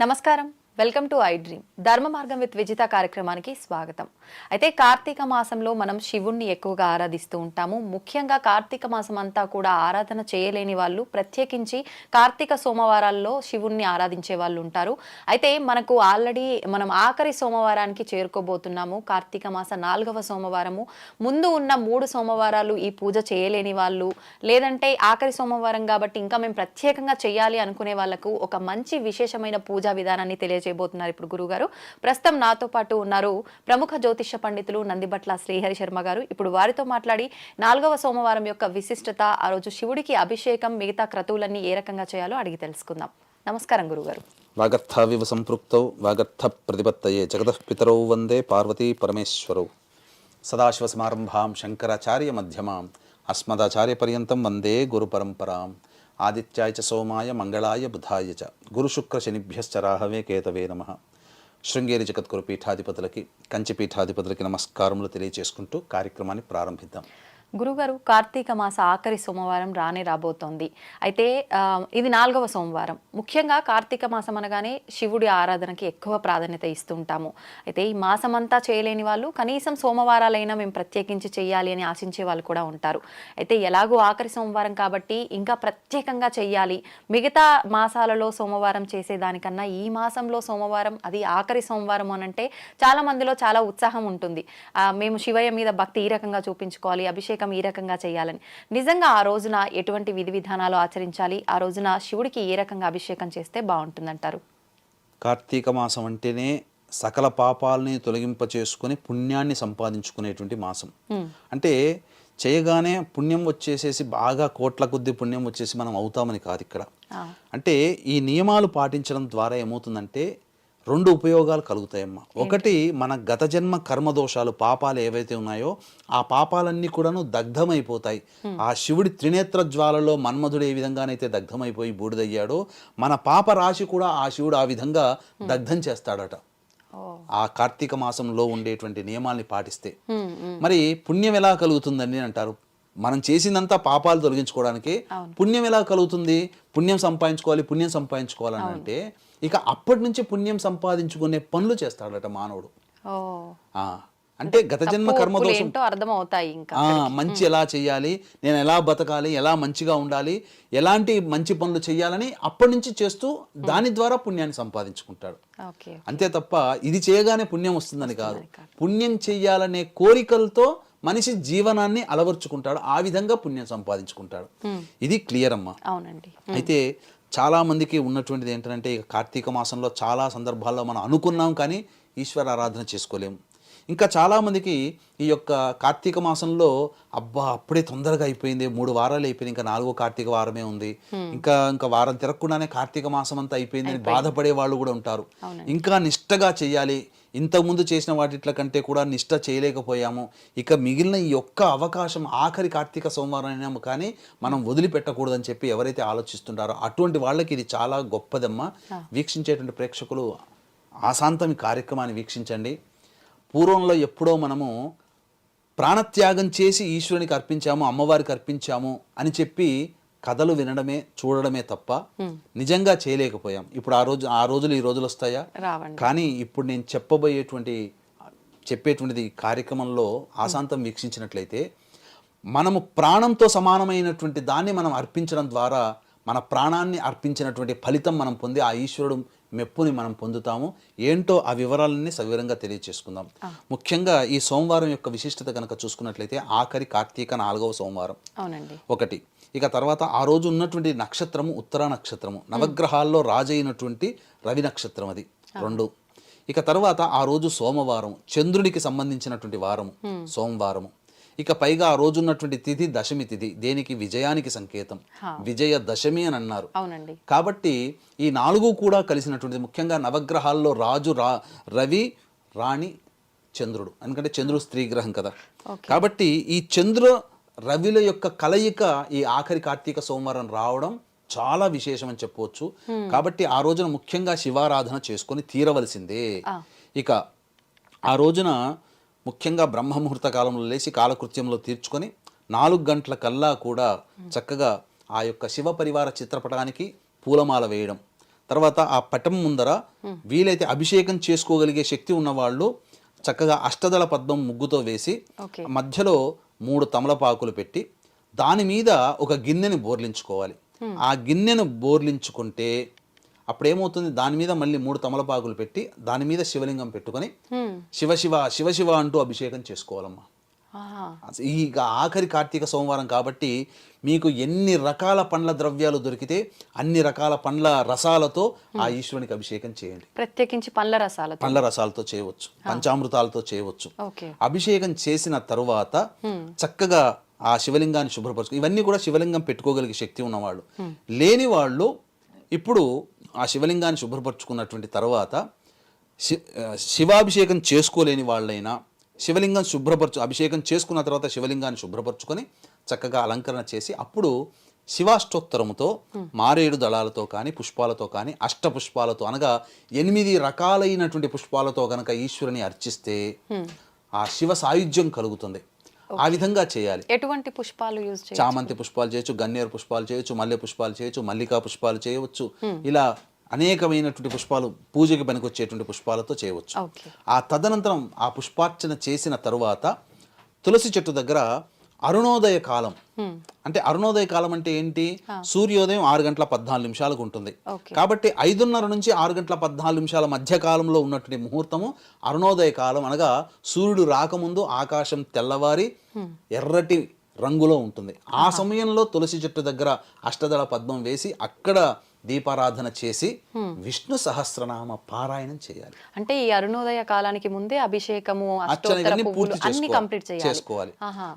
నమస్కారం. Welcome to iDream. ధర్మ మార్గం విత్ విజిత కార్యక్రమానికి స్వాగతం. అయితే కార్తీక మాసంలో మనం శివుణ్ణి ఎక్కువగా ఆరాధిస్తూ ఉంటాము. ముఖ్యంగా కార్తీక మాసం అంతా కూడా ఆరాధన చేయలేని వాళ్ళు ప్రత్యేకించి కార్తీక సోమవారాల్లో శివుణ్ణి ఆరాధించే వాళ్ళు ఉంటారు. అయితే మనకు ఆల్రెడీ మనం ఆఖరి సోమవారానికి చేరుకోబోతున్నాము. కార్తీక మాస నాలుగవ సోమవారము. ముందు ఉన్న మూడు సోమవారాలు ఈ పూజ చేయలేని వాళ్ళు లేదంటే ఆఖరి సోమవారం కాబట్టి ఇంకా మేము ప్రత్యేకంగా చేయాలి అనుకునే వాళ్ళకు ఒక మంచి విశేషమైన పూజా విధానాన్ని తెలియజేయబోతున్నారు ఇప్పుడు గురుగారు. ప్రస్తుతం నాతో పాటు ఉన్నారు ప్రముఖ జ్యోతిష పండితులు నందిబట్ల శ్రీహరి శర్మ గారు. ఇప్పుడు వారితో మాట్లాడి నాలుగవ సోమవారం యొక్క విశిష్టత ఆ రోజు శివుడికి అభిషేకం మిగతా క్రతువులన్నీ ఏ రకంగా చేయాలో అడిగి తెలుసుకుందాం. నమస్కారం గురుగారు. వాగర్థావివ సంపృక్తౌ వాగర్థ ప్రతిపత్తయే జగతః వందే పార్వతీ పరమేశ్వరౌ. సదాశివసమారంభాం శంకరాచార్య మధ్యమాం అస్మదాచార్యపర్యంతం వందే గురుపరంపరాం ఆదిత్యాయ చ సోమాయ మంగళాయ బుధాయ చ. గురుశుక్రశనిభ్యశ్చ రాహవే కేతవే నమ. శృంగేరి జగద్గురు పీఠాధిపతులకి కంచి పీఠాధిపతులకి నమస్కారములు తెలియజేసుకుంటూ కార్యక్రమాన్ని ప్రారంభిద్దాం. గురుగారు కార్తీక మాస ఆఖరి సోమవారం రానే రాబోతోంది. అయితే ఇది నాలుగవ సోమవారం. ముఖ్యంగా కార్తీక మాసం అనగానే శివుడి ఆరాధనకి ఎక్కువ ప్రాధాన్యత ఇస్తుంటాము. అయితే ఈ మాసం అంతా చేయలేని వాళ్ళు కనీసం సోమవారాలైనా మేము ప్రత్యేకించి చేయాలి అని ఆశించే వాళ్ళు కూడా ఉంటారు. అయితే ఎలాగో ఆఖరి సోమవారం కాబట్టి ఇంకా ప్రత్యేకంగా చెయ్యాలి మిగతా మాసాలలో సోమవారం చేసేదానికన్నా ఈ మాసంలో సోమవారం అది ఆఖరి సోమవారం అని అంటే చాలా మందిలో చాలా ఉత్సాహం ఉంటుంది. మేము శివయ్య మీద భక్తి ఈ రకంగా చూపించుకోవాలి అభిషేకం ఈ రకంగా చేయాలని. నిజంగా ఆ రోజున ఎటువంటి విధి విధానాలు ఆచరించాలి? ఆ రోజున శివుడికి ఏ రకంగా అభిషేకం చేస్తే బాగుంటుందంటారు? కార్తీక మాసం అంటేనే సకల పాపాలని తొలగింప చేసుకుని పుణ్యాన్ని సంపాదించుకునేటువంటి మాసం. అంటే చేయగానే పుణ్యం వచ్చేసేసి బాగా కోట్ల కొద్ది పుణ్యం వచ్చేసి మనం అవుతామని కాదు ఇక్కడ. అంటే ఈ నియమాలు పాటించడం ద్వారా ఏమవుతుందంటే రెండు ఉపయోగాలు కలుగుతాయమ్మా. ఒకటి మన గత జన్మ కర్మ దోషాలు పాపాలు ఏవైతే ఉన్నాయో ఆ పాపాలన్నీ కూడాను దగ్ధమైపోతాయి. ఆ శివుడి త్రినేత్ర జ్వాలలో మన్మధుడు ఏ విధంగానైతే దగ్ధమైపోయి బూడిదయ్యాడో మన పాప రాశి కూడా ఆ శివుడు ఆ విధంగా దగ్ధం చేస్తాడట. ఆ కార్తీక మాసంలో ఉండేటువంటి నియమాల్ని పాటిస్తే. మరి పుణ్యం ఎలా కలుగుతుందని అంటారు? మనం చేసిందంతా పాపాలు తొలగించుకోవడానికి పుణ్యం ఎలా కలుగుతుంది? పుణ్యం సంపాదించుకోవాలి పుణ్యం సంపాదించుకోవాలని అంటే ఇక అప్పటి నుంచి పుణ్యం సంపాదించుకునే పనులు చేస్తాడట మానవుడు. అంటే గత జన్మ తప్పు, కర్మ ఒప్పులు దోషం ఏంటో అర్థం అవుతాయి ఇంకా మంచి ఎలా చేయాలి? నేను ఎలా బతకాలి? ఎలా మంచిగా ఉండాలి? ఎలాంటి మంచి పనులు చేయాలని అప్పటి నుంచి చేస్తూ దాని ద్వారా పుణ్యాన్ని సంపాదించుకుంటాడు. అంతే తప్ప ఇది చేయగానే పుణ్యం వస్తుందని కాదు. పుణ్యం చెయ్యాలనే కోరికలతో మనిషి జీవనాన్ని అలవర్చుకుంటాడు ఆ విధంగా పుణ్యం సంపాదించుకుంటాడు. ఇది క్లియర్ అమ్మా. అవునండి. అయితే చాలా మందికి ఉన్నటువంటిది ఏంటంటే ఇక కార్తీక మాసంలో చాలా సందర్భాల్లో మనం అనుకున్నాం కానీ ఈశ్వర ఆరాధన చేసుకోలేము ఇంకా చాలామందికి ఈ యొక్క కార్తీక మాసంలో అబ్బా అప్పుడే తొందరగా అయిపోయింది మూడు వారాలు అయిపోయింది ఇంకా నాలుగో కార్తీక వారమే ఉంది. ఇంకా ఇంకా వారం తిరగకుండానే కార్తీక మాసం అంతా అయిపోయింది అని బాధపడే వాళ్ళు కూడా ఉంటారు. ఇంకా నిష్టగా చేయాలి. ఇంతకుముందు చేసిన వాటిట్ల కంటే కూడా నిష్ట చేయలేకపోయాము. ఇక మిగిలిన ఈ ఒక్క అవకాశం ఆఖరి కార్తీక సోమవారం అయినాము కానీ మనం వదిలిపెట్టకూడదని చెప్పి ఎవరైతే ఆలోచిస్తుంటారో అటువంటి వాళ్ళకి ఇది చాలా గొప్పదమ్మా. వీక్షించేటువంటి ప్రేక్షకులు ఆశాంతం ఈ కార్యక్రమాన్ని వీక్షించండి. పూర్వంలో ఎప్పుడో మనము ప్రాణత్యాగం చేసి ఈశ్వరునికి అర్పించాము అమ్మవారికి అర్పించాము అని చెప్పి కథలు వినడమే చూడడమే తప్ప నిజంగా చేయలేకపోయాం. ఇప్పుడు ఆ రోజు ఆ రోజులు ఈ రోజులు వస్తాయా? కానీ ఇప్పుడు నేను చెప్పబోయేటువంటి చెప్పేటువంటిది కార్యక్రమంలో ఆశాంతం వీక్షించినట్లయితే మనము ప్రాణంతో సమానమైనటువంటి దాన్ని మనం అర్పించడం ద్వారా మన ప్రాణాన్ని అర్పించినటువంటి ఫలితం మనం పొంది ఆ ఈశ్వరుడు మెప్పుని మనం పొందుతాము. ఏంటో ఆ వివరాలన్నీ సవివరంగా తెలియచేసుకుందాం. ముఖ్యంగా ఈ సోమవారం యొక్క విశిష్టత కనుక చూసుకున్నట్లయితే ఆఖరి కార్తీక నాలుగవ సోమవారం. అవునండి. ఒకటి. ఇక తర్వాత ఆ రోజు ఉన్నటువంటి నక్షత్రము ఉత్తర నక్షత్రము. నవగ్రహాల్లో రాజైనటువంటి రవి నక్షత్రం అది. రెండు. ఇక తర్వాత ఆ రోజు సోమవారం. చంద్రునికి సంబంధించినటువంటి వారము. సోమవారము. ఇక పైగా ఆ రోజు ఉన్నటువంటి తిథి దశమి తిథి దేనికి? విజయానికి సంకేతం. విజయ దశమి అని అన్నారు. అవునండి. కాబట్టి ఈ నాలుగు కూడా కలిసినటువంటిది ముఖ్యంగా నవగ్రహాల్లో రాజు రా రవి రాణి చంద్రుడు. ఎందుకంటే చంద్రుడు స్త్రీ గ్రహం కదా. కాబట్టి ఈ చంద్ర రవిల యొక్క కలయిక ఈ ఆఖరి కార్తీక సోమవారం రావడం చాలా విశేషం అని చెప్పవచ్చు కాబట్టి ఆ రోజున ముఖ్యంగా శివారాధన చేసుకొని తీరవలసిందే. ఇక ఆ రోజున ముఖ్యంగా బ్రహ్మముహూర్త కాలంలో లేచి కాలకృత్యంలో తీర్చుకొని నాలుగు గంటల కల్లా కూడా చక్కగా ఆ యొక్క శివ పరివార చిత్రపటానికి పూలమాల వేయడం. తర్వాత ఆ పటం ముందర వీలైతే అభిషేకం చేసుకోగలిగే శక్తి ఉన్నవాళ్ళు చక్కగా అష్టదళ పద్మం ముగ్గుతో వేసి మధ్యలో మూడు తమలపాకులు పెట్టి దాని మీద ఒక గిన్నెని బోర్లించుకోవాలి. ఆ గిన్నెను బోర్లించుకుంటే అప్పుడేమవుతుంది? దాని మీద మళ్ళీ మూడు తమలపాకులు పెట్టి దాని మీద శివలింగం పెట్టుకొని. శివ శివ శివ శివ అంటూ అభిషేకం చేసుకోవాలమ్మా. ఈ ఇక ఆఖరి కార్తీక సోమవారం కాబట్టి మీకు ఎన్ని రకాల పండ్ల ద్రవ్యాలు దొరికితే అన్ని రకాల పండ్ల రసాలతో ఆ ఈశ్వరునికి అభిషేకం చేయండి. ప్రత్యేకించి పండ్ల రసాలతో. పండ్ల రసాలతో చేయవచ్చు. పంచామృతాలతో చేయవచ్చు. అభిషేకం చేసిన తరువాత చక్కగా ఆ శివలింగాన్ని శుభ్రపరచు ఇవన్నీ కూడా శివలింగం పెట్టుకోగలిగే శక్తి ఉన్నవాళ్ళు. లేని వాళ్ళు ఇప్పుడు ఆ శివలింగాన్ని శుభ్రపరచుకున్నటువంటి తర్వాత శివాభిషేకం చేసుకోలేని వాళ్ళైనా శివలింగం శుభ్రపరచు అభిషేకం చేసుకున్న తర్వాత శివలింగాన్ని శుభ్రపరచుకొని చక్కగా అలంకరణ చేసి అప్పుడు శివాష్టోత్తరముతో మారేడు దళాలతో కానీ పుష్పాలతో కానీ అష్ట పుష్పాలతో అనగా ఎనిమిది రకాలైనటువంటి పుష్పాలతో కనుక ఈశ్వరుని అర్చిస్తే ఆ శివ సాయుధ్యం కలుగుతుంది. ఆ విధంగా చేయాలి. ఎటువంటి పుష్పాలు యూజ్ చామంతి పుష్పాలు చేయొచ్చు గన్నేరు పుష్పాలు చేయొచ్చు మల్లె పుష్పాలు చేయొచ్చు మల్లికా పుష్పాలు చేయవచ్చు. ఇలా అనేకమైనటువంటి పుష్పాలు పూజకి పనికొచ్చేటువంటి పుష్పాలతో చేయవచ్చు. ఆ తదనంతరం ఆ పుష్పార్చన చేసిన తరువాత తులసి చెట్టు దగ్గర అరుణోదయ కాలం. అంటే అరుణోదయ కాలం అంటే ఏంటి? సూర్యోదయం ఆరు గంటల పద్నాలుగు నిమిషాలకు ఉంటుంది. కాబట్టి ఐదున్నర నుంచి ఆరు గంటల పద్నాలుగు నిమిషాల మధ్య కాలంలో ఉన్నటువంటి ముహూర్తము అరుణోదయ కాలం అనగా సూర్యుడు రాకముందు ఆకాశం తెల్లవారి ఎర్రటి రంగులో ఉంటుంది. ఆ సమయంలో తులసి చెట్టు దగ్గర అష్టదళ పద్మం వేసి అక్కడ దీపారాధన చేసి విష్ణు సహస్రనామ పారాయణం చేయాలి. అంటే ఈ అరుణోదయ కాలానికి ముందే అభిషేకము పూర్తి అన్ని చేసుకోవాలి. కంప్లీట్ చేసుకోవాలి.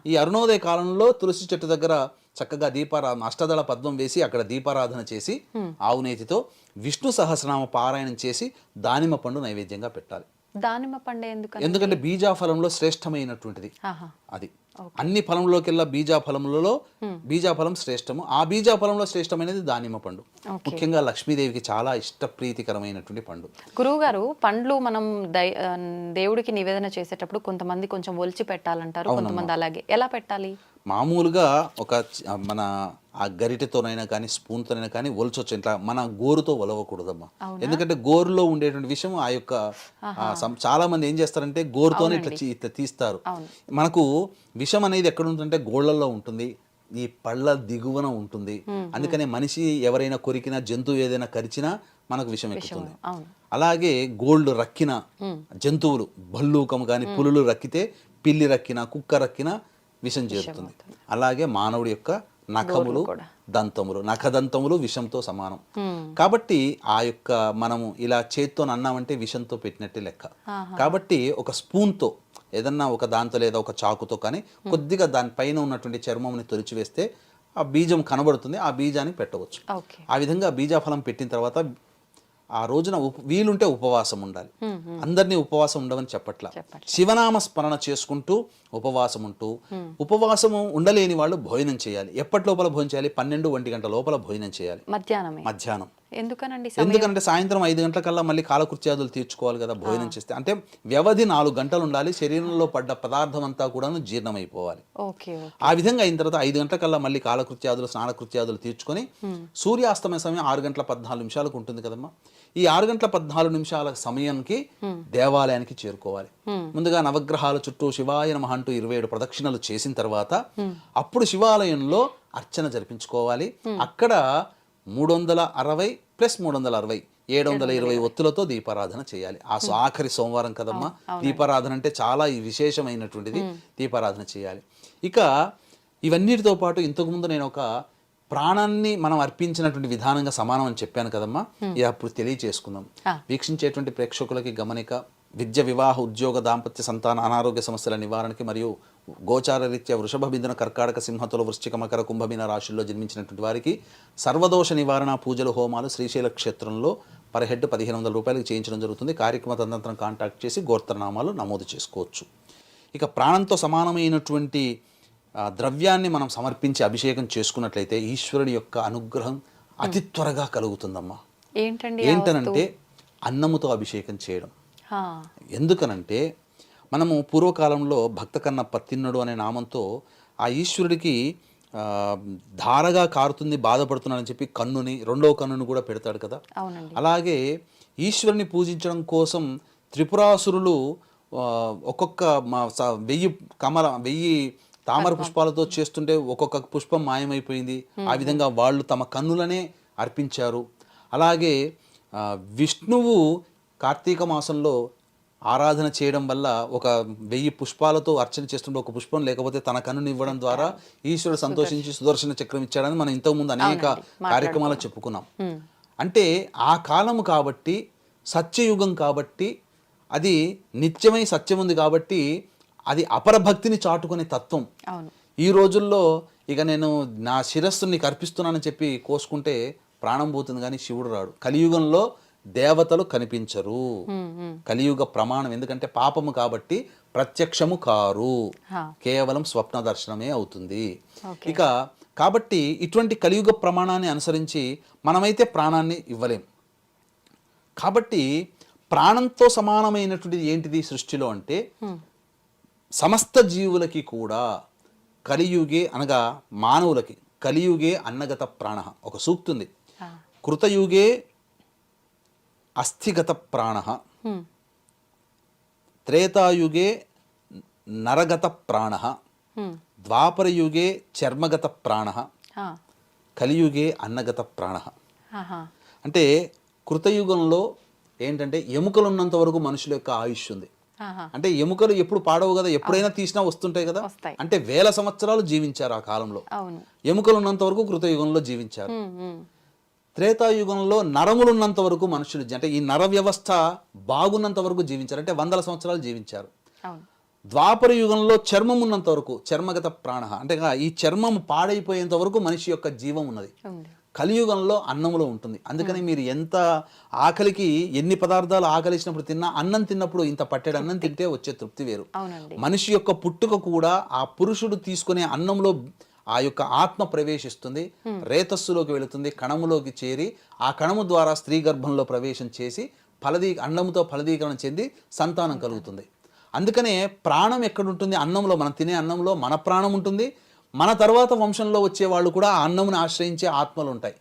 ఈ అరుణోదయ కాలంలో తులసి చెట్టు దగ్గర చక్కగా దీపారాధన అష్టదళ పద్మం వేసి అక్కడ దీపారాధన చేసి ఆవునేతితో విష్ణు సహస్రనామ పారాయణం చేసి దానిమ్మ పండు నైవేద్యంగా పెట్టాలి. దానిమ్మ పండు ఎందుకంటే బీజాఫలంలో శ్రేష్టమైనటువంటిది. ఆహా. అది. అన్ని ఫలంలోకెల్లా బీజాఫలములలో బీజాఫలం శ్రేష్టము. ఆ బీజాఫలంలో శ్రేష్టమైనది దానిమ్మ పండు. ముఖ్యంగా లక్ష్మీదేవికి చాలా ఇష్టప్రీతికరమైనటువంటి పండు. గురువు గారు పండ్లు మనం దేవుడికి నివేదన చేసేటప్పుడు కొంతమంది కొంచెం ఒలిచి పెట్టాలంటారు కొంతమంది అలాగే. ఎలా పెట్టాలి? మామూలుగా ఒక మన ఆ గరిటెతోనైనా కానీ స్పూన్తోనైనా కానీ ఒలచొచ్చు. ఇట్లా మన గోరుతో ఒలవకూడదమ్మా. ఎందుకంటే గోరులో ఉండేటువంటి విషయం ఆ యొక్క చాలా మంది ఏం చేస్తారంటే గోరుతోనే ఇట్లా ఇట్లా తీస్తారు. మనకు విషం అనేది ఎక్కడ ఉంటుందంటే గోళ్ళల్లో ఉంటుంది. ఈ పళ్ళ దిగువన ఉంటుంది. అందుకనే మనిషి ఎవరైనా కొరికినా జంతువు ఏదైనా కరిచినా మనకు విషం ఎక్కుతుంది. అలాగే గోల్డ్ రక్కిన జంతువులు భల్లూకం కానీ పులులు రక్కితే పిల్లి రక్కిన కుక్క రక్కిన విషం చేరుతుంది. అలాగే మానవుడి యొక్క నఖములు దంతములు నఖదంతములు విషంతో సమానం. కాబట్టి ఆ యొక్క మనము ఇలా చేత్తో అన్నామంటే విషంతో పెట్టినట్టే లెక్క. కాబట్టి ఒక స్పూన్తో ఏదన్నా ఒక దాంతో లేదా ఒక చాకుతో కానీ కొద్దిగా దానిపైన ఉన్నటువంటి చర్మంని తొలిచివేస్తే ఆ బీజం కనబడుతుంది ఆ బీజాన్ని పెట్టవచ్చు. ఆ విధంగా బీజాఫలం పెట్టిన తర్వాత ఆ రోజున ఉప వీలుంటే ఉపవాసం ఉండాలి. అందరినీ ఉపవాసం ఉండవని చెప్పట్ల. శివనామ స్మరణ చేసుకుంటూ ఉపవాసం ఉంటూ ఉపవాసము ఉండలేని వాళ్ళు భోజనం చేయాలి. ఎప్పటి లోపల భోజనం చేయాలి? పన్నెండు ఒంటి గంట లోపల భోజనం చేయాలి. మధ్యాహ్నమే. మధ్యాహ్నం. ఎందుకనండి ఎందుకంటే సాయంత్రం ఐదు గంటలకల్లా మళ్ళీ కాలకృత్యాదులు తీర్చుకోవాలి కదా భోజనం చేస్తే. అంటే వ్యవధి నాలుగు గంటలు ఉండాలి. శరీరంలో పడ్డ పదార్థం అంతా కూడాను జీర్ణమైపోవాలి. ఆ విధంగా అయిన తర్వాత ఐదు గంటలకల్లా మళ్ళీ కాలకృత్యాదులు స్నానకృత్యాదులు తీర్చుకొని సూర్యాస్తమయ సమయం ఆరు గంటల పద్నాలుగు నిమిషాలకు ఉంటుంది కదమ్మా. ఈ ఆరు గంటల పద్నాలుగు నిమిషాల సమయానికి దేవాలయానికి చేరుకోవాలి. ముందుగా నవగ్రహాల చుట్టూ శివాయ నమః అంటూ ఇరవై ఏడు ప్రదక్షిణలు చేసిన తర్వాత అప్పుడు శివాలయంలో అర్చన జరిపించుకోవాలి. అక్కడ మూడు వందల అరవై ప్లస్ మూడు వందల అరవై ఏడు వందల ఇరవై ఒత్తులతో దీపారాధన చేయాలి. ఆ ఆఖరి సోమవారం కదమ్మా. దీపారాధన అంటే చాలా ఈ విశేషమైనటువంటిది. దీపారాధన చేయాలి. ఇక ఇవన్నిటితో పాటు ఇంతకుముందు నేను ఒక ప్రాణాన్ని మనం అర్పించినటువంటి విధానంగా సమానం అని చెప్పాను కదమ్మా. ఇది అప్పుడు తెలియచేసుకుందాం వీక్షించేటువంటి ప్రేక్షకులకి గమనిక విద్య వివాహ ఉద్యోగ దాంపత్య సంతాన అనారోగ్య సమస్యల నివారణకి మరియు గోచార రీత్యా వృషభ బిందున కర్కాటక సింహతుల వృశ్చిక మకర కుంభమీన రాశుల్లో జన్మించినటువంటి వారికి సర్వదోష నివారణ పూజలు హోమాలు శ్రీశైల క్షేత్రంలో పర్ హెడ్ పదిహేను వందల రూపాయలకు చేయించడం జరుగుతుంది. కార్యక్రమ తదనంతరం కాంటాక్ట్ చేసి గోత్రనామాలు నమోదు చేసుకోవచ్చు. ఇక ప్రాణంతో సమానమైనటువంటి ద్రవ్యాన్ని మనం సమర్పించి అభిషేకం చేసుకున్నట్లయితే ఈశ్వరుడి యొక్క అనుగ్రహం అతి త్వరగా కలుగుతుందమ్మా. ఏంటనంటే అన్నముతో అభిషేకం చేయడం. ఎందుకనంటే మనము పూర్వకాలంలో భక్త కన్నప్ప తిన్నడు అనే నామంతో ఆ ఈశ్వరుడికి ధారగా కారుతుంది బాధపడుతున్నాడని చెప్పి కన్నుని రెండవ కన్నుని కూడా పెడతాడు కదా. అలాగే ఈశ్వరుని పూజించడం కోసం త్రిపురాసురులు ఒక్కొక్క వెయ్యి కమల వెయ్యి తామర పుష్పాలతో చేస్తుంటే ఒక్కొక్క పుష్పం మాయమైపోయింది. ఆ విధంగా వాళ్ళు తమ కన్నులనే అర్పించారు. అలాగే విష్ణువు కార్తీక మాసంలో ఆరాధన చేయడం వల్ల ఒక వెయ్యి పుష్పాలతో అర్చన చేస్తుంటే ఒక పుష్పం లేకపోతే తన కన్నుని ఇవ్వడం ద్వారా ఈశ్వరుడు సంతోషించి సుదర్శన. చక్రం ఇచ్చాడని మనం ఇంతకుముందు అనేక కార్యక్రమాలు చెప్పుకున్నాం. అంటే ఆ కాలము కాబట్టి సత్యయుగం కాబట్టి అది నిత్యమై సత్యం ఉంది కాబట్టి అది అపరభక్తిని చాటుకునే తత్వం. ఈ రోజుల్లో ఇక నేను నా శిరస్సు నీకు అర్పిస్తున్నానని చెప్పి కోసుకుంటే ప్రాణం పోతుంది కానీ శివుడు రాడు. కలియుగంలో దేవతలు కనిపించరు. కలియుగ ప్రమాణం ఎందుకంటే పాపము కాబట్టి ప్రత్యక్షము కారు. కేవలం స్వప్న దర్శనమే అవుతుంది. ఇక కాబట్టి ఇటువంటి కలియుగ ప్రమాణాన్ని అనుసరించి మనమైతే ప్రాణాన్ని ఇవ్వలేం కాబట్టి ప్రాణంతో సమానమైనటువంటిది ఏంటిది సృష్టిలో అంటే సమస్త జీవులకి కూడా కలియుగే అనగా మానవులకి కలియుగే అన్నగత ప్రాణ ఒక సూక్తి ఉంది ఆ. కృతయుగే అస్థిగత ప్రాణ త్రేతాయుగే నరగత ప్రాణ. ద్వాపరయుగే చర్మగత ప్రాణ. కలియుగే అన్నగత ప్రాణ. అంటే కృతయుగంలో ఏంటంటే ఎముకలు ఉన్నంత వరకు మనుషుల యొక్క ఆయుష్ ఉంది. అంటే ఎముకలు ఎప్పుడు పాడవు కదా ఎప్పుడైనా తీసినా వస్తుంటాయి కదా. అంటే వేల సంవత్సరాలు జీవించారు ఆ కాలంలో ఎముకలు ఉన్నంత వరకు కృతయుగంలో జీవించారు. త్రేతాయుగంలో నరములు ఉన్నంత వరకు మనుషులు అంటే ఈ నర వ్యవస్థ బాగున్నంత వరకు జీవించారు. అంటే వందల సంవత్సరాలు జీవించారు. ద్వాపర యుగంలో చర్మం ఉన్నంత వరకు చర్మగత ప్రాణ అంటే ఈ చర్మం పాడైపోయేంత వరకు మనిషి యొక్క జీవం ఉన్నది. కలియుగంలో అన్నములో ఉంటుంది. అందుకని మీరు ఎంత ఆకలికి ఎన్ని పదార్థాలు ఆకలిసినప్పుడు తిన్నా అన్నం తిన్నప్పుడు ఇంత పట్టెడు అన్నం తింటే వచ్చే తృప్తి వేరు. మనిషి యొక్క పుట్టుక కూడా ఆ పురుషుడు తీసుకునే అన్నంలో ఆ యొక్క ఆత్మ ప్రవేశిస్తుంది రేతస్సులోకి వెళుతుంది కణములోకి చేరి ఆ కణము ద్వారా స్త్రీ గర్భంలో ప్రవేశం చేసి ఫలదీ అన్నముతో ఫలదీకరణ చెంది సంతానం కలుగుతుంది. అందుకనే ప్రాణం ఎక్కడుంటుంది? అన్నంలో. మనం తినే అన్నంలో మన ప్రాణం ఉంటుంది. మన తర్వాత వంశంలో వచ్చే వాళ్ళు కూడా ఆ అన్నమును ఆశ్రయించే ఆత్మలు ఉంటాయి.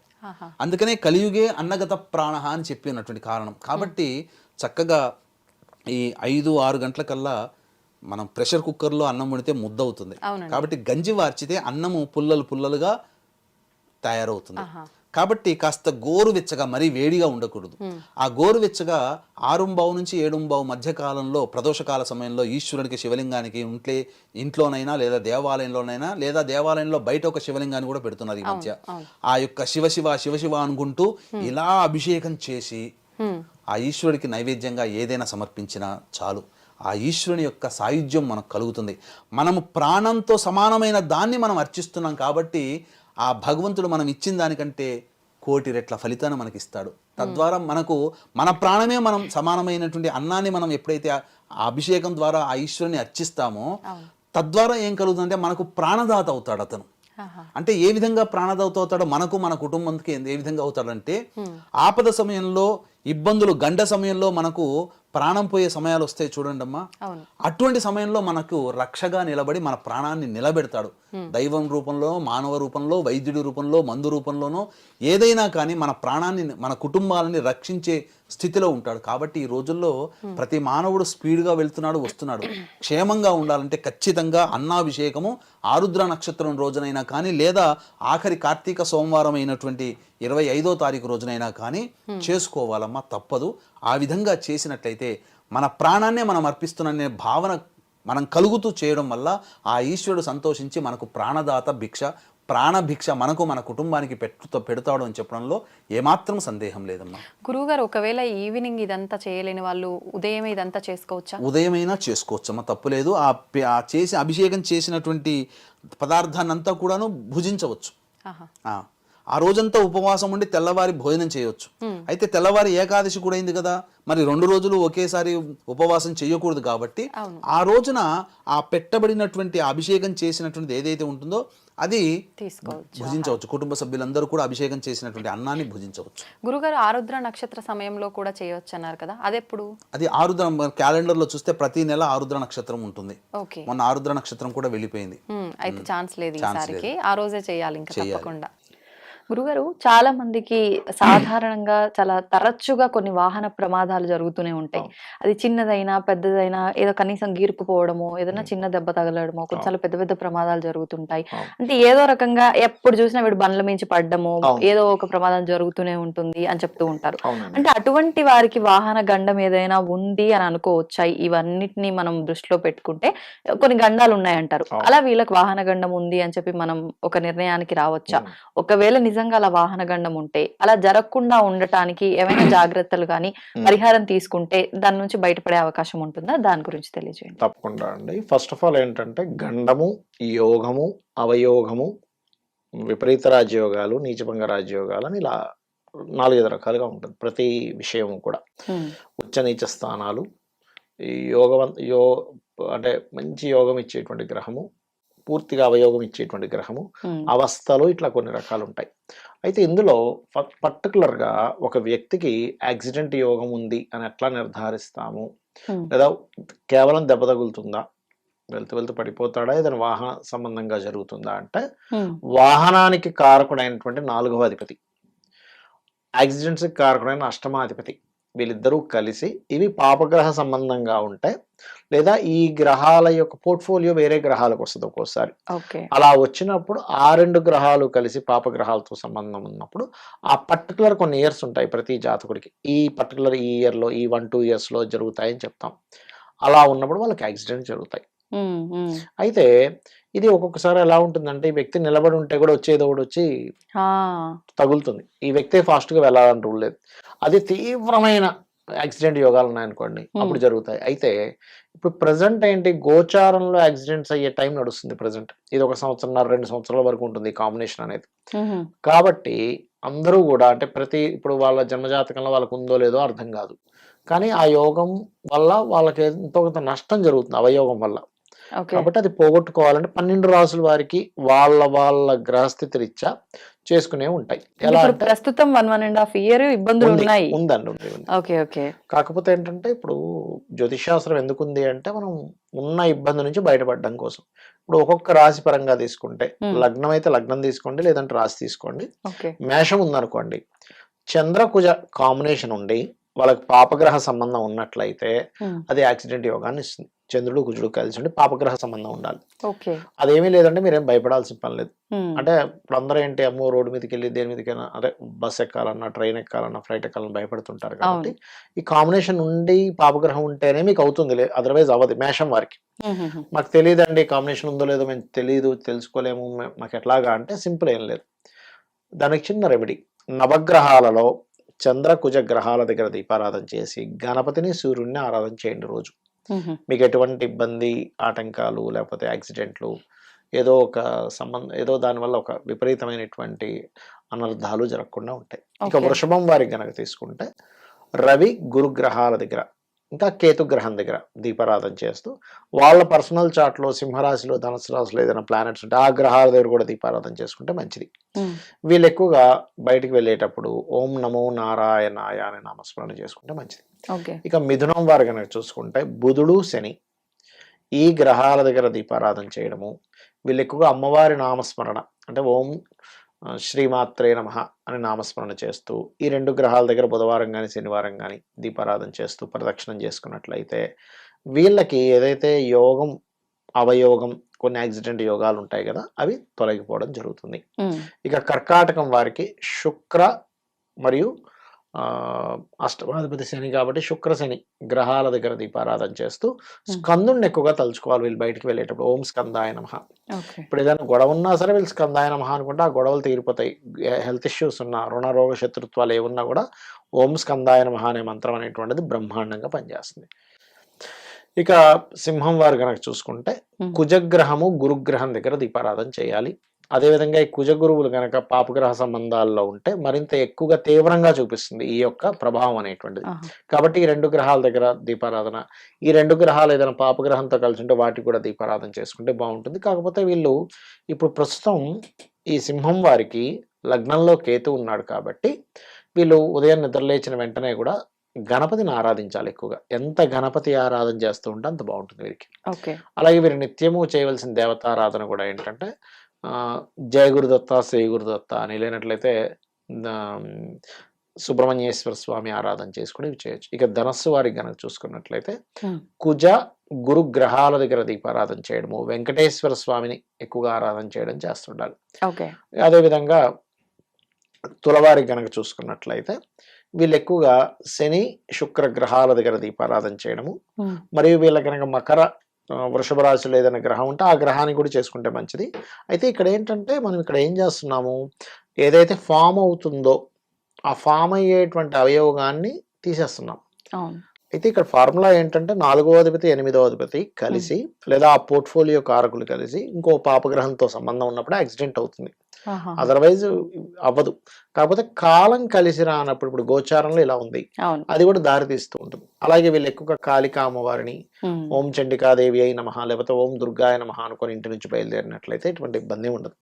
అందుకనే కలియుగే అన్నగత ప్రాణ అని చెప్పినటువంటి కారణం. కాబట్టి చక్కగా ఈ ఐదు ఆరు గంటలకల్లా మనం ప్రెషర్ కుక్కర్లో అన్నం వండితే ముద్ద అవుతుంది. కాబట్టి గంజి వార్చితే అన్నము పుల్లలు పుల్లలుగా తయారవుతుంది. కాబట్టి కాస్త గోరువెచ్చగా మరీ వేడిగా ఉండకూడదు. ఆ గోరువెచ్చగా ఆరుంబావు నుంచి ఏడుంబావు మధ్య కాలంలో ప్రదోషకాల సమయంలో ఈశ్వరుడికి శివలింగానికి ఉంటే ఇంట్లోనైనా లేదా దేవాలయంలోనైనా లేదా దేవాలయంలో బయట ఒక శివలింగాన్ని కూడా పెడుతున్నారు ఈ మధ్య. ఆ యొక్క శివ శివ శివ శివ అనుకుంటూ ఇలా అభిషేకం చేసి. ఆ ఈశ్వరుడికి నైవేద్యంగా ఏదైనా సమర్పించినా చాలు. ఆ ఈశ్వరుని యొక్క సాయుధ్యం మనకు కలుగుతుంది. మనము ప్రాణంతో సమానమైన దాన్ని మనం అర్చిస్తున్నాం కాబట్టి ఆ భగవంతుడు మనం ఇచ్చిన దానికంటే కోటి రెట్ల ఫలితాన్ని మనకి ఇస్తాడు తద్వారా మనకు మన ప్రాణమే మనం సమానమైనటువంటి అన్నాన్ని మనం ఎప్పుడైతే అభిషేకం ద్వారా ఆ ఈశ్వరుని అర్చిస్తామో తద్వారా ఏం కలుగుతుందంటే మనకు ప్రాణదాత అవుతాడు అతను. అంటే ఏ విధంగా ప్రాణదాత అవుతాడో మనకు మన కుటుంబంకి ఏ విధంగా అవుతాడంటే ఆపద సమయంలో ఇబ్బందులు గండ సమయంలో మనకు ప్రాణం పోయే సమయాలు వస్తాయి చూడండి అమ్మా. అటువంటి సమయంలో మనకు రక్షగా నిలబడి మన ప్రాణాన్ని నిలబెడతాడు. దైవం రూపంలో మానవ రూపంలో వైద్యుడి రూపంలో మందు రూపంలోనో ఏదైనా కానీ మన ప్రాణాన్ని మన కుటుంబాలని రక్షించే స్థితిలో ఉంటాడు. కాబట్టి ఈ రోజుల్లో ప్రతి మానవుడు స్పీడ్గా వెళ్తున్నాడు వస్తున్నాడు. క్షేమంగా ఉండాలంటే ఖచ్చితంగా అన్నాభిషేకము ఆరుద్ర నక్షత్రం రోజునైనా కానీ లేదా ఆఖరి కార్తీక సోమవారం అయినటువంటి ఇరవై ఐదో తారీఖు రోజునైనా కానీ చేసుకోవాలమ్మా. తప్పదు. ఆ విధంగా చేసినట్లయితే మన ప్రాణాన్నే మనం అర్పిస్తున్ననే భావన మనం కలుగుతూ చేయడం వల్ల ఆ ఈశ్వరుడు సంతోషించి మనకు ప్రాణదాత భిక్ష ప్రాణభిక్ష మనకు మన కుటుంబానికి పెట్టు పెడతాడు అని చెప్పడంలో ఏమాత్రం సందేహం లేదమ్మా. గురువుగారు ఒకవేళ ఈవినింగ్ ఇదంతా చేయలేని వాళ్ళు ఉదయం ఇదంతా చేసుకోవచ్చా? ఉదయమైనా చేసుకోవచ్చమ్మా తప్పులేదు ఆ చేసి అభిషేకం చేసినటువంటి పదార్థాన్ని అంతా కూడాను భుజించవచ్చు. ఆ, రోజంతా ఉపవాసం ఉండి తెల్లవారి భోజనం చేయొచ్చు. అయితే తెల్లవారి ఏకాదశి కూడా అయింది కదా. మరి రెండు రోజులు ఒకేసారి ఉపవాసం చేయకూడదు కాబట్టి. ఆ రోజున ఆ పెట్టబడినటువంటి అభిషేకం చేసినటువంటి ఏదైతే ఉంటుందో అది తీసుకోవచ్చు. భుజించవచ్చు. కుటుంబ సభ్యులందరూ కూడా అభిషేకం చేసినటువంటి అన్నాన్ని భుజించవచ్చు. గురుగారు ఆరుద్ర నక్షత్ర సమయంలో కూడా చేయవచ్చు అన్నారు కదా. అదెప్పుడు? అది ఆరుద్ర క్యాలెండర్లో చూస్తే ప్రతి నెల ఆరుద్ర నక్షత్రం ఉంటుంది. మొన్న ఆరుద్ర నక్షత్రం కూడా వెళ్ళిపోయింది. అయితే ఛాన్స్ లేదు ఈసారికి. ఆ రోజే చేయాలి ఇంకా. తప్పకుండా. గురుగారు చాలా మందికి సాధారణంగా చాలా తరచుగా కొన్ని వాహన ప్రమాదాలు జరుగుతూనే ఉంటాయి. అది చిన్నదైనా పెద్దదైనా ఏదో కనీసం గీరుకుపోవడమో ఏదైనా చిన్న దెబ్బ తగలడమో కొన్నిసార్లు పెద్ద పెద్ద ప్రమాదాలు జరుగుతుంటాయి. అంటే ఏదో రకంగా ఎప్పుడు చూసినా వీడు బండ్ల మించి పడ్డము. ఏదో ఒక ప్రమాదం జరుగుతూనే ఉంటుంది అని చెప్తూ ఉంటారు. అంటే అటువంటి వారికి వాహన గండం ఏదైనా ఉంది అని అనుకోవచ్చా? ఇవన్నిటిని మనం దృష్టిలో పెట్టుకుంటే కొన్ని గండాలు ఉన్నాయంటారు. అలా వీళ్ళకి వాహన గండం ఉంది అని చెప్పి మనం ఒక నిర్ణయానికి రావచ్చా. ఒకవేళ నిజంగా అలా వాహన గండం ఉంటే అలా జరగకుండా ఉండటానికి ఏమైనా జాగ్రత్తలు కానీ. పరిహారం తీసుకుంటే దాని నుంచి బయటపడే అవకాశం ఉంటుందా? దాని గురించి తెలియజేయండి. తప్పకుండా అండి. ఫస్ట్ ఆఫ్ ఆల్ ఏంటంటే గండము యోగము అవయోగము విపరీత రాజయోగాలు నీచభంగ రాజయోగాలు అని ఇలా నాలుగైదు రకాలుగా ఉంటుంది ప్రతి విషయము కూడా. ఉచ్చ నీచ స్థానాలు ఈ యోగవంత యో అంటే మంచి యోగం ఇచ్చేటువంటి గ్రహము పూర్తిగా అవయోగం ఇచ్చేటువంటి గ్రహము. అవస్థలు ఇట్లా కొన్ని రకాలు ఉంటాయి అయితే ఇందులో పర్టికులర్గా ఒక వ్యక్తికి యాక్సిడెంట్ యోగం ఉంది అని ఎట్లా నిర్ధారిస్తాము? లేదా కేవలం దెబ్బ తగులుతుందా? వెళ్తూ వెళ్తూ పడిపోతాడా? ఏదైనా వాహన సంబంధంగా జరుగుతుందా? అంటే వాహనానికి కారకుడైనటువంటి నాలుగవ అధిపతి యాక్సిడెంట్స్కి కారకుడైన అష్టమాధిపతి వీళ్ళిద్దరూ కలిసి ఇవి పాపగ్రహ సంబంధంగా ఉంటాయి లేదా ఈ గ్రహాల యొక్క పోర్ట్ఫోలియో వేరే గ్రహాలకు వస్తుంది ఒక్కోసారి. అలా వచ్చినప్పుడు ఆ రెండు గ్రహాలు కలిసి పాపగ్రహాలతో సంబంధం ఉన్నప్పుడు ఆ పర్టికులర్ కొన్ని ఇయర్స్ ఉంటాయి ప్రతి జాతకుడికి. ఈ పర్టికులర్ ఈ ఇయర్లో ఈ వన్ టూ ఇయర్స్లో జరుగుతాయని చెప్తాం. అలా ఉన్నప్పుడు వాళ్ళకి యాక్సిడెంట్ జరుగుతాయి. అయితే ఇది ఒక్కొక్కసారి ఎలా ఉంటుందంటే ఈ వ్యక్తి నిలబడి ఉంటే కూడా వచ్చేది ఒకటి వచ్చి తగులుతుంది. ఈ వ్యక్తే ఫాస్ట్గా వెళ్ళాలని రూల్ లేదు. అది తీవ్రమైన యాక్సిడెంట్ యోగాలు ఉన్నాయనుకోండి అప్పుడు జరుగుతాయి. అయితే ఇప్పుడు ప్రజెంట్ ఏంటి? గోచారంలో యాక్సిడెంట్స్ అయ్యే టైం నడుస్తుంది ప్రజెంట్. ఇది ఒక సంవత్సరం రెండు సంవత్సరాల వరకు ఉంటుంది ఈ కాంబినేషన్ అనేది. కాబట్టి అందరూ కూడా అంటే ప్రతి ఇప్పుడు వాళ్ళ జన్మజాతకంలో వాళ్ళకు ఉందో లేదో అర్థం కాదు. కానీ ఆ యోగం వల్ల వాళ్ళకి ఎంతో కొంత నష్టం జరుగుతుంది అవయోగం వల్ల. కాబట్టి అది పోగొట్టుకోవాలంటే పన్నెండు రాసుల వారికి వాళ్ళ వాళ్ళ గ్రహస్థితి రీత్యా చేసుకునే ఉంటాయి. ఎలా ప్రస్తుతం one one and half year ఇబ్బందులు ఉన్నాయి. ఉందండి ఉంది, ఉంది. Okay okay. కాకపోతే ఏంటంటే ఇప్పుడు జ్యోతిషాస్త్రం ఎందుకు ఉంది అంటే మనం ఉన్న ఇబ్బంది నుంచి బయటపడడం కోసం. ఇప్పుడు ఒక్కొక్క రాశి పరంగా తీసుకుంటే Hmm. లగ్నం అయితే లగ్నం తీసుకోండి లేదంటే రాశి తీసుకోండి. మేషం ఉందనుకోండి. చంద్రకుజ కాంబినేషన్ ఉండి వాళ్ళకి పాపగ్రహ సంబంధం ఉన్నట్లయితే ఉమ్, అది యాక్సిడెంట్ యోగాన్ని ఇస్తుంది. చంద్రుడు కుజుడు కలిసి ఉండి పాపగ్రహ సంబంధం ఉండాలి. అదేమీ లేదంటే మీరేం భయపడాల్సిన పని లేదు. ఉమ్, అంటే ఇప్పుడు అందరూ ఏంటి అమ్మో రోడ్డు మీదకి వెళ్ళి దేని మీదకైనా అదే బస్ ఎక్కాలన్నా ట్రైన్ ఎక్కాలన్నా ఫ్లైట్ ఎక్కాలన్నా భయపడుతుంటారు కాబట్టి ఈ కాంబినేషన్ ఉండి పాపగ్రహం ఉంటేనే మీకు అవుతుంది అదర్వైజ్ అవ్వదు మేషం వారికి. ఉమ్, మాకు తెలియదండి కాంబినేషన్ ఉందో లేదో మేము తెలియదు తెలుసుకోలేము మాకు ఎట్లాగా అంటే సింపుల్ ఏం లేదు. దానికి చిన్న రెమెడీ. నవగ్రహాలలో చంద్ర కుజ గ్రహాల దగ్గర దీపారాధన చేసి గణపతిని సూర్యుడిని ఆరాధన చేయండి రోజు. మీకు ఎటువంటి ఇబ్బంది ఆటంకాలు లేకపోతే యాక్సిడెంట్లు ఏదో ఒక సంబంధం ఏదో దానివల్ల ఒక విపరీతమైనటువంటి అనర్థాలు జరగకుండా ఉంటాయి. ఇక. వృషభం వారికి గనక తీసుకుంటే రవి గురుగ్రహాల దగ్గర ఇంకా కేతు గ్రహం దగ్గర దీపారాధన చేస్తూ వాళ్ళ పర్సనల్ చార్ట్లో సింహరాశిలో ధనుసు రాశిలో ఏదైనా ప్లానెట్స్ ఉంటే ఆ గ్రహాల దగ్గర కూడా దీపారాధన చేసుకుంటే మంచిది. వీళ్ళు ఎక్కువగా బయటికి వెళ్ళేటప్పుడు ఓం నమో నారాయణాయ అనే నామస్మరణ చేసుకుంటే మంచిది. ఓకే. ఇక మిథునం వారు కనుక చూసుకుంటే బుధుడు శని ఈ గ్రహాల దగ్గర దీపారాధన చేయడము వీళ్ళు ఎక్కువగా అమ్మవారి నామస్మరణ అంటే ఓం శ్రీమాత్రే నమ అని నామస్మరణ చేస్తూ ఈ రెండు గ్రహాల దగ్గర బుధవారం కానీ శనివారం కానీ దీపారాధన చేస్తూ ప్రదక్షిణం చేసుకున్నట్లయితే వీళ్ళకి ఏదైతే యోగం అవయోగం కొన్ని యాక్సిడెంట్ యోగాలు ఉంటాయి కదా అవి తొలగిపోవడం జరుగుతుంది. ఇక కర్కాటకం వారికి శుక్ర మరియు అష్టమాధిపతి శని కాబట్టి శుక్ర శని గ్రహాల దగ్గర దీపారాధన చేస్తూ స్కందుని ఎక్కువగా తలుచుకోవాలి వీళ్ళు బయటికి వెళ్ళేటప్పుడు. ఓం స్కందాయ నమ. ఇప్పుడు ఏదైనా గొడవ ఉన్నా సరే వీళ్ళు స్కందాయ నమ అనుకుంటే ఆ గొడవలు తీరిపోతాయి. హెల్త్ ఇష్యూస్ ఉన్నా రుణ రోగ శత్రుత్వాలు ఏమున్నా కూడా ఓం స్కందాయ నమ అనే మంత్రం అనేటువంటిది బ్రహ్మాండంగా పనిచేస్తుంది. ఇక సింహం వారు కనుక చూసుకుంటే. కుజగ్రహము గురుగ్రహం దగ్గర దీపారాధన చేయాలి. అదేవిధంగా ఈ కుజ గురువులు కనుక పాపగ్రహ సంబంధాల్లో ఉంటే మరింత ఎక్కువగా తీవ్రంగా చూపిస్తుంది ఈ యొక్క ప్రభావం అనేటువంటిది. కాబట్టి ఈ రెండు గ్రహాల దగ్గర దీపారాధన ఈ రెండు గ్రహాలు ఏదైనా పాపగ్రహంతో కలిసి ఉంటే వాటికి కూడా దీపారాధన చేసుకుంటే బాగుంటుంది. కాకపోతే వీళ్ళు ఇప్పుడు ప్రస్తుతం ఈ సింహం వారికి లగ్నంలో కేతు ఉన్నాడు కాబట్టి వీళ్ళు ఉదయం నిద్రలేచిన వెంటనే కూడా గణపతిని ఆరాధించాలి ఎక్కువగా. ఎంత గణపతి ఆరాధన చేస్తూ ఉంటే అంత బాగుంటుంది వీరికి. అలాగే వీరు నిత్యము చేయవలసిన దేవతారాధన కూడా ఏంటంటే జయ గురుదత్త శ్రీ గురుదత్త అని లేనట్లయితే సుబ్రహ్మణ్యేశ్వర స్వామి ఆరాధన చేసుకుని ఇవి చేయొచ్చు ఇక ధనస్సు వారికి కనుక చూసుకున్నట్లయితే. కుజ గురు గ్రహాల దగ్గర దీపారాధన చేయడము వెంకటేశ్వర స్వామిని ఎక్కువగా ఆరాధన చేయడం చేస్తుండాలి ఓకే అదేవిధంగా తులవారికి కనుక చూసుకున్నట్లయితే వీళ్ళు ఎక్కువగా శని శుక్ర గ్రహాల దగ్గర దీపారాధన చేయడము. మరియు వీళ్ళ కనుక మకర వృషభ రాశిలో ఏదైనా గ్రహం ఉంటే ఆ గ్రహాన్ని కూడా చేసుకుంటే మంచిది. అయితే ఇక్కడ ఏంటంటే మనం ఇక్కడ ఏం చేస్తున్నాము? ఏదైతే ఫామ్ అవుతుందో ఆ ఫామ్ అయ్యేటువంటి అవయవగాన్ని తీసేస్తున్నాం. అయితే ఇక్కడ ఫార్ములా ఏంటంటే నాలుగో అధిపతి ఎనిమిదో అధిపతి కలిసి లేదా ఆ పోర్ట్ఫోలియో కారకులు కలిసి ఇంకో పాపగ్రహంతో సంబంధం ఉన్నప్పుడు యాక్సిడెంట్ అవుతుంది. అదర్వైజ్ అవ్వదు. కాకపోతే కాలం కలిసి రానప్పుడు ఇప్పుడు గోచారంలో ఇలా ఉంది. అది కూడా దారి తీస్తూ ఉంటుంది. అలాగే వీళ్ళు ఎక్కువగా కాళికా అమ్మవారిని. ఓం చండికాదేవి అయి నమ లేకపోతే ఓం దుర్గాయ నమ అనుకొని ఇంటి నుంచి బయలుదేరినట్లయితే ఎటువంటి ఇబ్బంది ఉండదు.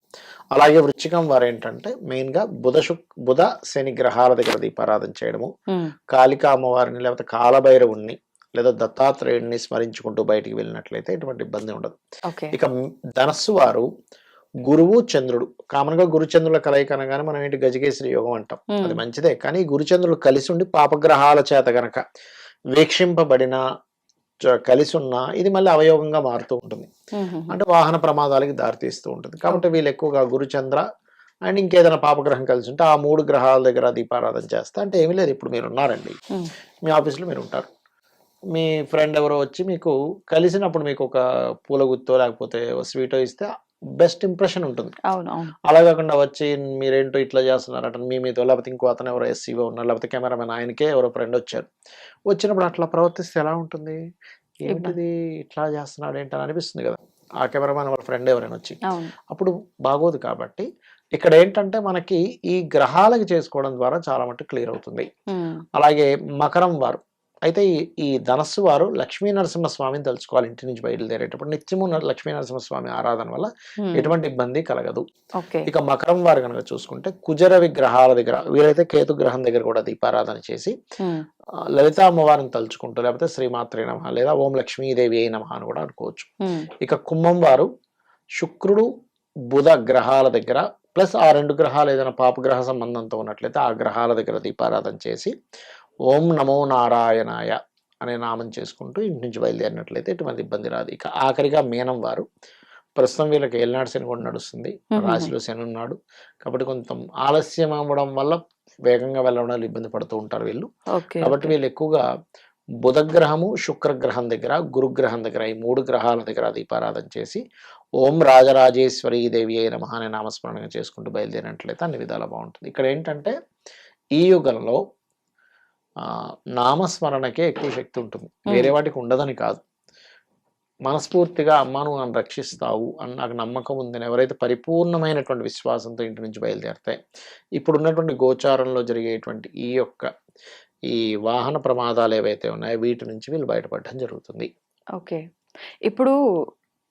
అలాగే వృచ్చికం వారు ఏంటంటే మెయిన్గా బుధ శుక్ బుధ శని గ్రహాల దగ్గర దీపారాధన చేయడము. కాళికా అమ్మవారిని లేకపోతే కాలభైరవుణ్ణి లేదా దత్తాత్రేయుడిని స్మరించుకుంటూ బయటికి వెళ్ళినట్లయితే ఎటువంటి ఇబ్బంది ఉండదు. ఇక ధనస్సు వారు గురువు చంద్రుడు. కామన్గా గురుచంద్రుల కలయిక అనగానే మనం ఏంటి గజకేశ్వరి యోగం అంటాం. అది మంచిదే. కానీ ఈ గురుచంద్రులు కలిసి ఉండి పాపగ్రహాల చేత గనక వీక్షింపబడిన కలిసి ఉన్న ఇది మళ్ళీ అవయోగంగా మారుతూ ఉంటుంది. అంటే వాహన ప్రమాదాలకి దారితీస్తూ ఉంటుంది. కాబట్టి వీళ్ళు ఎక్కువగా గురుచంద్ర అండ్ ఇంకేదైనా పాపగ్రహం కలిసి ఉంటే ఆ మూడు గ్రహాల దగ్గర దీపారాధన చేస్తే. అంటే ఏమీ లేదు. ఇప్పుడు మీరు ఉన్నారండి. మీ ఆఫీస్లో మీరు ఉంటారు మీ ఫ్రెండ్ ఎవరో వచ్చి మీకు కలిసినప్పుడు మీకు ఒక పూల గుత్తో లేకపోతే స్వీటో ఇస్తే బెస్ట్ ఇంప్రెషన్ ఉంటుంది. అలా కాకుండా వచ్చి మీరేంటో ఇట్లా చేస్తున్నారట మీ మీతో లేకపోతే ఇంకో అతను ఎవరో ఎస్సీఓ ఉన్నారు లేకపోతే కెమెరామెన్ ఆయనకే ఎవరో ఫ్రెండ్ వచ్చారు. వచ్చినప్పుడు అట్లా ప్రవర్తిస్తే ఎలా ఉంటుంది? ఏంటిది ఇట్లా చేస్తున్నాడు ఏంటని అనిపిస్తుంది కదా. ఆ కెమెరామెన్ వాళ్ళ ఫ్రెండ్ ఎవరైనా వచ్చి. అప్పుడు బాగోదు కాబట్టి ఇక్కడ ఏంటంటే మనకి ఈ గ్రహాలకి చేసుకోవడం ద్వారా చాలా మటుకు క్లియర్ అవుతుంది. అలాగే మకరం వారు అయితే ఈ- ఈ ధనస్సు వారు లక్ష్మీ నరసింహస్వామిని తలుచుకోవాలి ఇంటి నుంచి బయలుదేరేటప్పుడు. నిత్యము లక్ష్మీ నరసింహస్వామి ఆరాధన వల్ల. ఎటువంటి ఇబ్బంది కలగదు. ఇక మకరం వారు కనుక చూసుకుంటే కుజర విగ్రహాల దగ్గర వీలైతే కేతు గ్రహం దగ్గర కూడా దీపారాధన చేసి లలిత అమ్మవారిని తలుచుకుంటూ లేకపోతే శ్రీమాత్రే నమ లేదా ఓం లక్ష్మీదేవి అయి నమ అని కూడా అనుకోవచ్చు. ఇక కుంభం వారు శుక్రుడు బుధ గ్రహాల దగ్గర ప్లస్ ఆ రెండు గ్రహాలు ఏదైనా పాపగ్రహ సంబంధంతో ఉన్నట్లయితే ఆ గ్రహాల దగ్గర దీపారాధన చేసి ఓం నమో నారాయణాయ అనే నామం చేసుకుంటూ ఇంటి నుంచి బయలుదేరినట్లయితే ఎటువంటి ఇబ్బంది రాదు. ఇక ఆఖరిగా మీనం వారు. ప్రస్తుతం వీళ్ళకి ఏలినాడు శని కూడా నడుస్తుంది. రాశిలో శని ఉన్నాడు. కాబట్టి కొంత ఆలస్యం అవ్వడం వల్ల వేగంగా వెళ్ళడం ఇబ్బంది పడుతూ ఉంటారు వీళ్ళు. కాబట్టి వీళ్ళు ఎక్కువగా బుధగ్రహము శుక్రగ్రహం దగ్గర గురుగ్రహం దగ్గర ఈ మూడు గ్రహాల దగ్గర దీపారాధన చేసి ఓం రాజరాజేశ్వరి దేవి అయిన మహానే నామస్మరణగా చేసుకుంటూ బయలుదేరినట్లయితే అన్ని విధాలా బాగుంటుంది. ఇక్కడ ఏంటంటే ఈ యుగంలో నామస్మరణకే ఎక్కువ శక్తి ఉంటుంది. వేరే వాటికి ఉండదని కాదు. మనస్ఫూర్తిగా అమ్మ నువ్వు నన్ను రక్షిస్తావు అని నాకు నమ్మకం ఉందని ఎవరైతే పరిపూర్ణమైనటువంటి విశ్వాసంతో ఇంటి నుంచి బయలుదేరితే ఇప్పుడు ఉన్నటువంటి గోచారంలో జరిగేటువంటి ఈ యొక్క ఈ వాహన ప్రమాదాలు ఏవైతే ఉన్నాయో వీటి నుంచి వీళ్ళు బయటపడడం జరుగుతుంది. ఓకే. ఇప్పుడు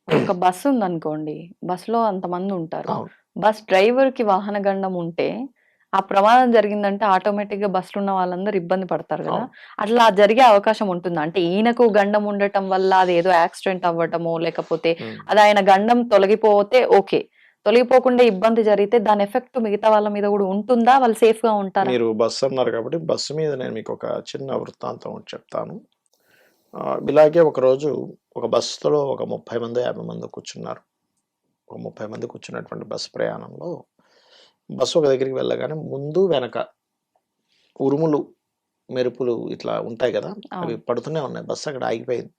ఒక బస్సు ఉందనుకోండి బస్సులో అంతమంది ఉంటారు. బస్ డ్రైవర్కి వాహన గండం ఉంటే ఆ ప్రమాదం జరిగిందంటే ఆటోమేటిక్గా బస్సులో ఉన్న వాళ్ళందరూ ఇబ్బంది పడతారు కదా. అట్లా జరిగే అవకాశం ఉంటుందా? అంటే ఈయనకు గండం ఉండటం వల్ల అది ఏదో యాక్సిడెంట్ అవ్వటమో లేకపోతే. అది ఆయన గండం తొలగిపోతే ఓకే. తొలగిపోకుండా ఇబ్బంది జరిగితే దాని ఎఫెక్ట్ మిగతా వాళ్ళ మీద కూడా ఉంటుందా? వాళ్ళు సేఫ్గా ఉంటారా? మీరు బస్సు అన్నారు కాబట్టి బస్సు మీద నేను మీకు ఒక చిన్న వృత్తాంతం చెప్తాను. ఇలాగే ఒకరోజు ఒక బస్సులో ఒక ముప్పై మంది యాభై మంది కూర్చున్నారు. ఒక ముప్పై మంది కూర్చున్నటువంటి బస్సు ప్రయాణంలో బస్సు ఒక దగ్గరికి వెళ్ళగానే ముందు వెనక ఉరుములు మెరుపులు ఇట్లా ఉంటాయి కదా అవి. పడుతూనే ఉన్నాయి. బస్సు అక్కడ ఆగిపోయింది.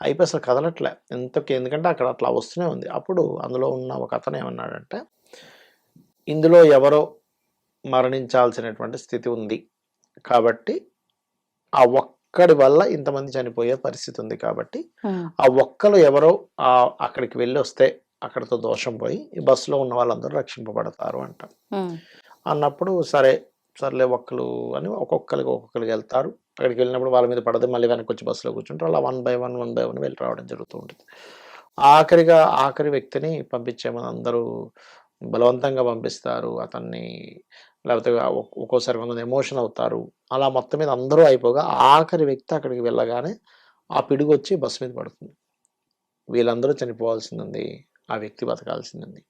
అయిపోయి అసలు కదలట్లే. ఎంతకి ఎందుకంటే అక్కడ అట్లా వస్తూనే ఉంది. అప్పుడు అందులో ఉన్న ఒక అతను ఏమన్నాడంటే ఇందులో ఎవరో మరణించాల్సినటువంటి స్థితి ఉంది. కాబట్టి ఆ ఒక్కడి వల్ల ఇంతమంది చనిపోయే పరిస్థితి ఉంది కాబట్టి ఆ. ఒక్కరు ఎవరో ఆ అక్కడికి వెళ్ళి వస్తే అక్కడితో దోషం పోయి ఈ బస్సులో ఉన్న వాళ్ళందరూ రక్షింపబడతారు అంటాం. అన్నప్పుడు సరే సర్లే ఒక్కరు అని ఒక్కొక్కరికి ఒక్కొక్కరికి వెళ్తారు. అక్కడికి వెళ్ళినప్పుడు వాళ్ళ మీద పడదు మళ్ళీ వెనక్కి వచ్చి బస్సులో కూర్చుంటారు. అలా one by one one by one వెళ్ళి రావడం జరుగుతూ ఉంటుంది. ఆఖరిగా ఆఖరి వ్యక్తిని పంపించేమని అందరూ బలవంతంగా పంపిస్తారు. అతన్ని లేకపోతే ఒక్- ఒక్కోసారి కొంతమంది ఎమోషన్ అవుతారు. అలా మొత్తం మీద అందరూ అయిపోగా ఆఖరి వ్యక్తి అక్కడికి వెళ్ళగానే ఆ పిడుగు వచ్చి బస్సు మీద పడుతుంది. వీళ్ళందరూ చనిపోవాల్సింది ఆ వ్యక్తి బతకాల్సింది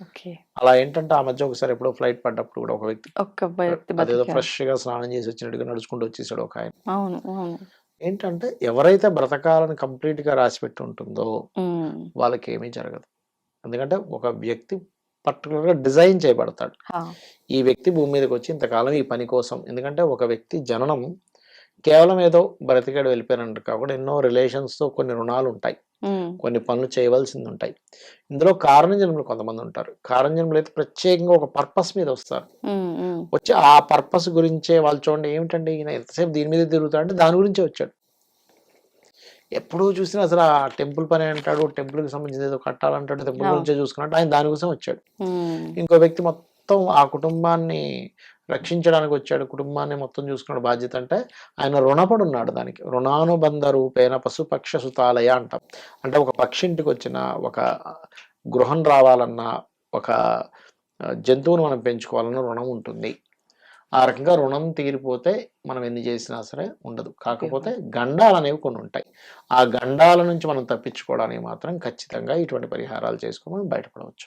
ఓకే. అలా ఏంటంటే ఆ మధ్య ఒకసారి ఎప్పుడో ఫ్లైట్ పడ్డప్పుడు కూడా ఒక వ్యక్తి అదేదో. ఫ్రెష్గా స్నానం చేసి వచ్చినట్టుగా నడుచుకుంటూ వచ్చేసాడు ఒక ఆయన. అవును అవును. ఏంటంటే ఎవరైతే బ్రతకాలని కంప్లీట్గా రాసిపెట్టి ఉంటుందో ఉమ్, వాళ్ళకి ఏమీ జరగదు. ఎందుకంటే ఒక వ్యక్తి పర్టికులర్గా డిజైన్ చేయబడతాడు. ఈ వ్యక్తి భూమి మీదకి వచ్చి ఇంతకాలం ఈ పని కోసం ఎందుకంటే ఒక వ్యక్తి జననం కేవలం ఏదో బ్రతికాడు వెళ్ళిపోయినట్టు కాకుండా ఎన్నో రిలేషన్స్తో కొన్ని రుణాలు ఉంటాయి కొన్ని పనులు చేయవలసింది ఉంటాయి ఇందులో కారణ జన్మలు కొంతమంది ఉంటారు. కారణ జన్మలు అయితే ప్రత్యేకంగా ఒక పర్పస్ మీద వస్తారు. వచ్చి ఆ పర్పస్ గురించే వాళ్ళు చూడండి ఏమిటండి ఈయన ఎంతసేపు దీని మీద తిరుగుతాడంటే దాని గురించే వచ్చాడు. ఎప్పుడు చూసినా అసలు ఆ టెంపుల్ పని అంటాడు టెంపుల్కి సంబంధించి ఏదో కట్టాలంటాడు టెంపుల్. గురించే చూసుకున్నట్టు ఆయన దాని కోసం వచ్చాడు ఇంకో వ్యక్తి మొత్తం ఆ కుటుంబాన్ని రక్షించడానికి వచ్చాడు కుటుంబాన్ని మొత్తం చూసుకున్న బాధ్యత అంటే ఆయన రుణపడి ఉన్నాడు దానికి. రుణానుబంధ రూపేణ పశుపక్ష సుతాలయ అంటాం. అంటే ఒక పక్షి ఇంటికి వచ్చిన ఒక గృహం రావాలన్నా ఒక జంతువును మనం పెంచుకోవాలన్న రుణం ఉంటుంది. ఆ రకంగా రుణం తీరిపోతే మనం ఎన్ని చేసినా సరే ఉండదు. కాకపోతే గండాలు అనేవి కొన్ని ఉంటాయి. ఆ గండాల నుంచి మనం తప్పించుకోవడానికి మాత్రం ఖచ్చితంగా ఇటువంటి పరిహారాలు చేసుకుని మనం బయటపడవచ్చు.